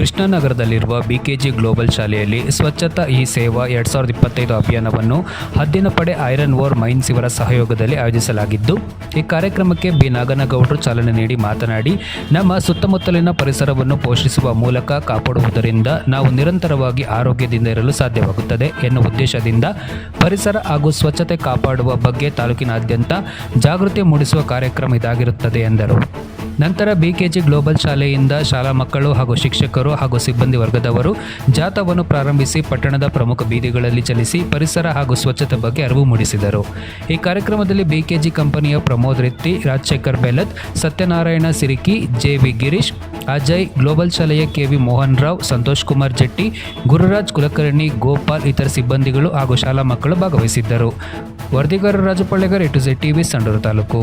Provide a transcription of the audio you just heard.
ಕೃಷ್ಣನಗರದಲ್ಲಿರುವ ಬಿಕೆಜಿ global ಶಾಲೆಯಲ್ಲಿ ಸ್ವಚ್ಛತಾ ಈ ಸೇವಾ ಎರಡ್ ಸಾವಿರದ ಇಪ್ಪತ್ತೈದು ಅಭಿಯಾನವನ್ನು ಹದ್ದಿನ ಪಡೆ ಐರನ್ ಓರ್ ಮೈನ್ಸ್ ಇವರ ಸಹಯೋಗದಲ್ಲಿ ಆಯೋಜಿಸಲಾಗಿದ್ದು, ಈ ಕಾರ್ಯಕ್ರಮಕ್ಕೆ ಬಿ. ನಾಗನಗೌಡರು ಚಾಲನೆ ನೀಡಿ ಮಾತನಾಡಿ, ನಮ್ಮ ಸುತ್ತಮುತ್ತಲಿನ ಪರಿಸರವನ್ನು ಪೋಷಿಸುವ ಮೂಲಕ ಕಾಪಾಡುವುದರಿಂದ ನಾವು ನಿರಂತರವಾಗಿ ಆರೋಗ್ಯದಿಂದ ಇರಲು ಸಾಧ್ಯವಾಗುತ್ತದೆ ಎನ್ನುವ ಉದ್ದೇಶದಿಂದ ಪರಿಸರ ಹಾಗೂ ಸ್ವಚ್ಛತೆ ಕಾಪಾಡುವ ಬಗ್ಗೆ ತಾಲೂಕಿನಾದ್ಯಂತ ಜಾಗೃತಿ ಮೂಡಿಸುವ ಕಾರ್ಯಕ್ರಮ ಇದಾಗಿರುತ್ತದೆ ಎಂದರು. ನಂತರ ಬಿಕೆಜಿ ಗ್ಲೋಬಲ್ ಶಾಲೆಯಿಂದ ಶಾಲಾ ಮಕ್ಕಳು ಹಾಗೂ ಶಿಕ್ಷಕರು ಹಾಗೂ ಸಿಬ್ಬಂದಿ ವರ್ಗದವರು ಜಾಥಾವನ್ನು ಪ್ರಾರಂಭಿಸಿ ಪಟ್ಟಣದ ಪ್ರಮುಖ ಬೀದಿಗಳಲ್ಲಿ ಚಲಿಸಿ ಪರಿಸರ ಹಾಗೂ ಸ್ವಚ್ಛತೆ ಬಗ್ಗೆ ಅರಿವು ಮೂಡಿಸಿದರು. ಈ ಕಾರ್ಯಕ್ರಮದಲ್ಲಿ ಬಿಕೆಜಿ ಕಂಪನಿಯ Pramod Retti Rajashekhar Belath Satyanarayana Siriki, J V Girish, Ajay, global ಶಾಲೆಯ ಕೆ ವಿ ಮೋಹನ್ ರಾವ್ ಸಂತೋಷ್ ಕುಮಾರ್ ಜೆಟ್ಟಿ, ಗುರುರಾಜ್ ಕುಲಕರ್ಣಿ, ಗೋಪಾಲ್ ಇತರ ಸಿಬ್ಬಂದಿಗಳು ಹಾಗೂ ಶಾಲಾ ಮಕ್ಕಳು ಭಾಗವಹಿಸಿದ್ದರು. ವರದಿಗಾರ Rajapallegar A to Z TV Sandur taluk.